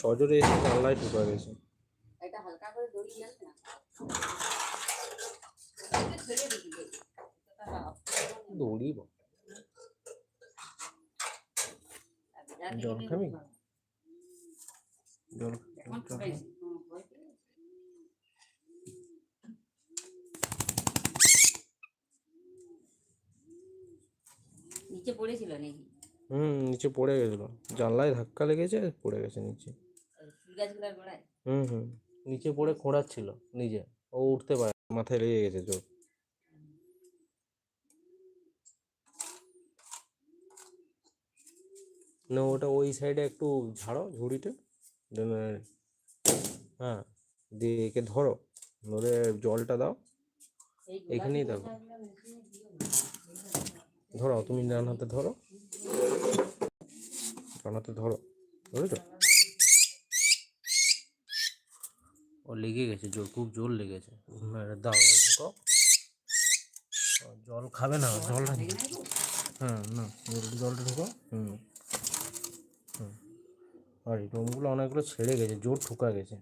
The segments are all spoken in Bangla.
সজরে এসে জানলায় ঢুকা গেছে। এটা হালকা করে দড়ি না? দৌড়ি জল খাবি? ভালো। জল এখন ফুটাইছি। হুম, ভয় পেয়ে গেছে। নিচে পড়েছিল নাকি? হুম নিচে পড়ে গেছিল। জানলায় ধাক্কা লেগেছে পড়ে গেছে নিচে। হুম হুম। নিচে পড়ে খোঁড়াচ্ছিল নিজে। ও উঠতে পারে মাথায় লেগে গেছে জোর না ওটা ওই সাইডে একটু ঝাড়ো ঝুড়িটা হ্যাঁ দিয়ে একে ধরো। ধরে জলটা দাও। এখানেই দিও। ধরো তুমি ডান হাতে ধরো। ডান হাতে ধরো। বুঝেছ ও লেগে গেছে জোর খুব জোর লেগেছে। দাও ঢুকাও। ও, জল খাবে না জলটা হ্যাঁ না জলটা ঢুকাও। হুম। আর এই রুমগুলো অনেকগুলো ছেড়ে গেছে, জোর ঠুকা গেছে।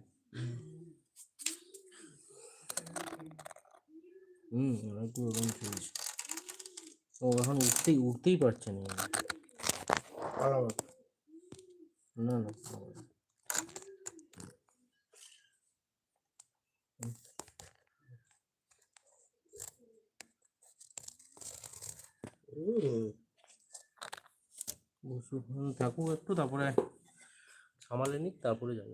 হুম, অনেকগুলো রুম ছেড়েছে। ও, এখন উঠতেই উঠতেই পারছে না। না না থাকুক একটু, তারপরে সামালে নিক তারপরে যাব।